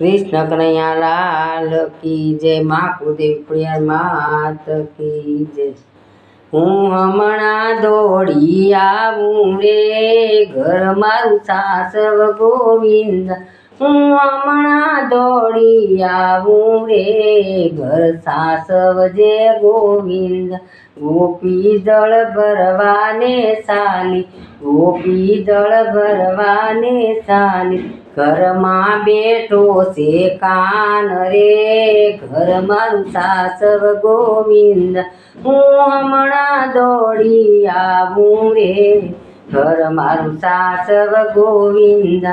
કૃષ્ણ કનૈયા લાલ કી જય, મા કુદેવ પ્રિય માત કી જય. હું હમણાં દોડી આવું રે ઘર મારું સાસવ ગોવિંદ હું હમણાં દોડી આવું રે. ઘર સાસવ જે ગોવિંદ, ગોપી દળ ભરવાને સાલી, ગોપી દળ ભરવાને સાલી. ઘરમાં બેઠો છે કાન રે. ઘર મારું સાસવ ગોવિંદ, હું હમણાં દોડી આવું રે. ઘર મારું સાસવ ગોવિંદ,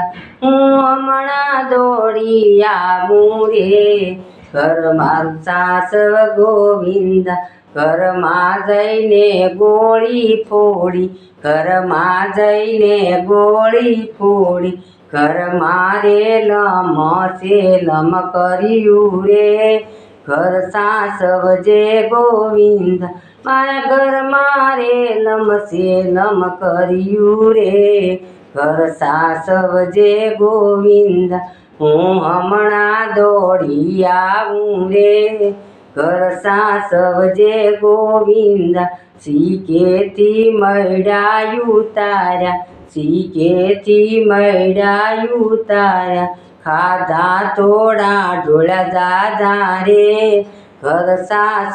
હું હમણાં દોડી આવું રે. ઘર મારું સાસવ ગોવિંદ ઘરમાં જઈને ગોળી ફોડી. ઘરમાં જઈને ગોળી ફોડી. ઘરમાં રે લમ સેલમ કર્યું રે. ઘર સાસવ જે ગોવિંદ મારા ઘરમાં રે લમ સેલમ કર્યું રે ઘર સાસવ જે ગોવિંદ હું હમણાં દોડી આવું રે ઘર સાસવ જે ગોવિંદ શીખેથી મળાયું તાર્યા શીખેથી મળાયું તાર્યા ખાધા થોડા ઢોળા દાદા રે ઘર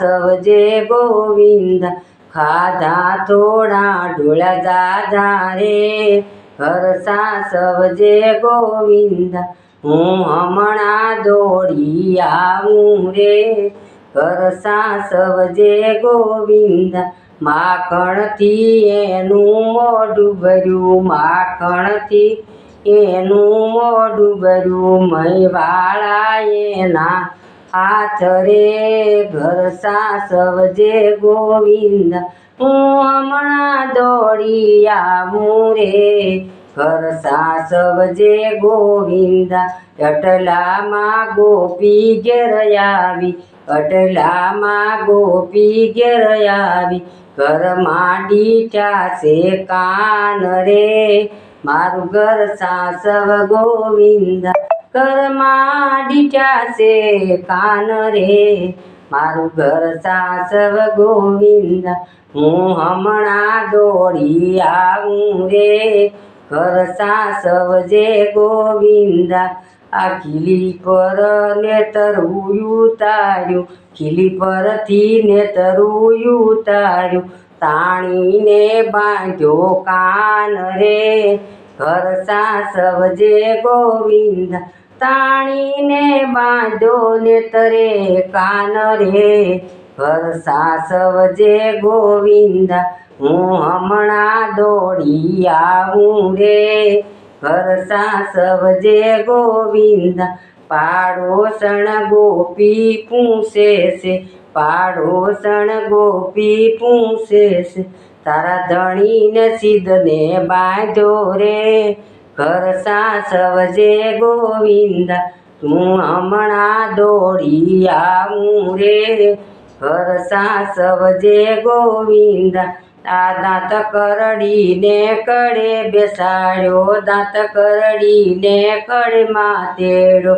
સવજે ગોવિંદ ખાધા થોડા ઢોળા દાદા રે. ઘરસા સવજે ગોવિંદ, હું હમણાં દોડી આવું રે. ઘરસા સવજે ગોવિંદ, માખણથી એનું મોઢું ભર્યું, માખણથી એનું મોઢું ભર્યું, મયવાળા એના હાથ રે ભરસા સવજે ગોવિંદ, હું હમણાં દોડી આવું રે. ભરસા સવજે ગોવિંદ અટલામાં ગોપી ઘેર આવી અટલામાં ગોપી ઘેર આવી ઘરમાં ડીઠા છે કાન રે. મારું ઘર સાસવ ગોવિંદ ઘરમાં ડીઠા છે કાન રે. મારું ઘર સાસવ ગોવિંદ, હું હમણાં દોડી આવું રે. ઘર સાસવ જે ગોવિંદ, આ ખીલી પર નેતરું ઉતાર્યું. ખીલી પરથી નેતરું ઉતાર્યું. તાણીને બાંધ્યો કાન રે. ઘર સાસવ જે ગોવિંદ તાણીને બાંધ્યો નેતરે કાન રે. ઘર સાસવ જે ગોવિંદ, હું હમણાં દોડી આવું રે. ઘર સાસવ જે ગોવિંદ, પાડોસણ ગોપી પૂછે છે પાડોસણ ગોપી પૂછે છે તારા ધણીને સિદ્ધને બાંધો રે. ઘર સવજે ગોવિંદ, તું હમણાં દોડી આવું રે. કરતા સવજે ગોવિંદ, આ દાંત કરડીને કડે બેસાડ્યો, દાંત કરડીને કડમાં તેડો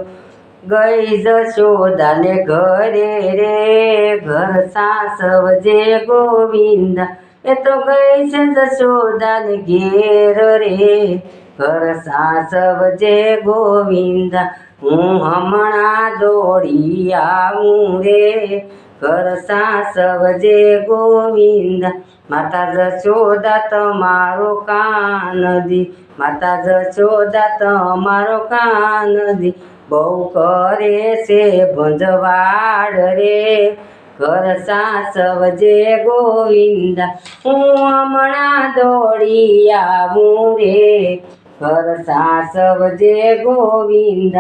ગઈ જશોદાને ઘરે રે. ઘર સાસવજે ગોવિંદ, એ તો ગઈ છે જશોદાને ઘેર રે. ઘર સાસવ જે ગોવિંદ, હું હમણાં દોડી આવું રે. ઘર સાસવ જે ગોવિંદ માતા જશોદા તમારો કાનદી. માતા જશોદા તમારો કાનદી. બહુ કરે છે ભંજવાડ રે. ઘર સાસવ જે ગોવિંદ, હું હમણાં દોડી આવું રે. ઘર સાસવ જે ગોવિંદ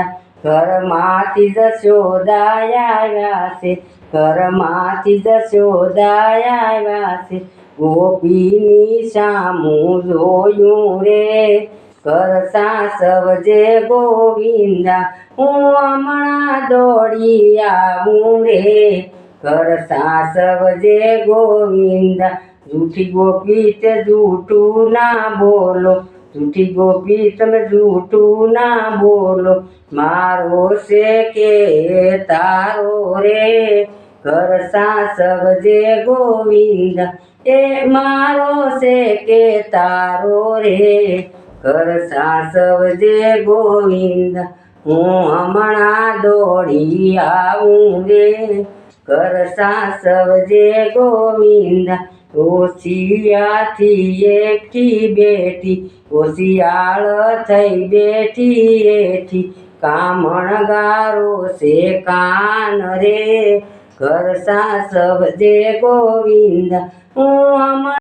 ઘરમાંથી જશોદા આવ્યા છે. ઘરમાંથી જશોદા આવ્યા છે. ગોપીની સામું જોયું રે. ઘર સાસવ જે ગોવિંદા, હું હમણાં દોડી આવું રે. ઘર સાસવ જે ગોવિંદા, જૂઠી ગોપી તે જૂઠું ના બોલો. જૂઠી ગોપી તમે જૂઠું ના બોલો. મારો છે કે તારો રે? ઘર સાસવજે ગોવિંદ, એ મારો છે કે તારો રે? ઘર સાસવજે ગોવિંદ, હું હમણાં દોડી આવું રે. ઘર સાસવજે ગોવિંદ ઓશિયાથી એકથી બેઠી, ઓશિયાળ થઈ બેઠી એઠી કામણ ગારો સે કાન રે ઘર સાસવજે ગોવિંદ, હું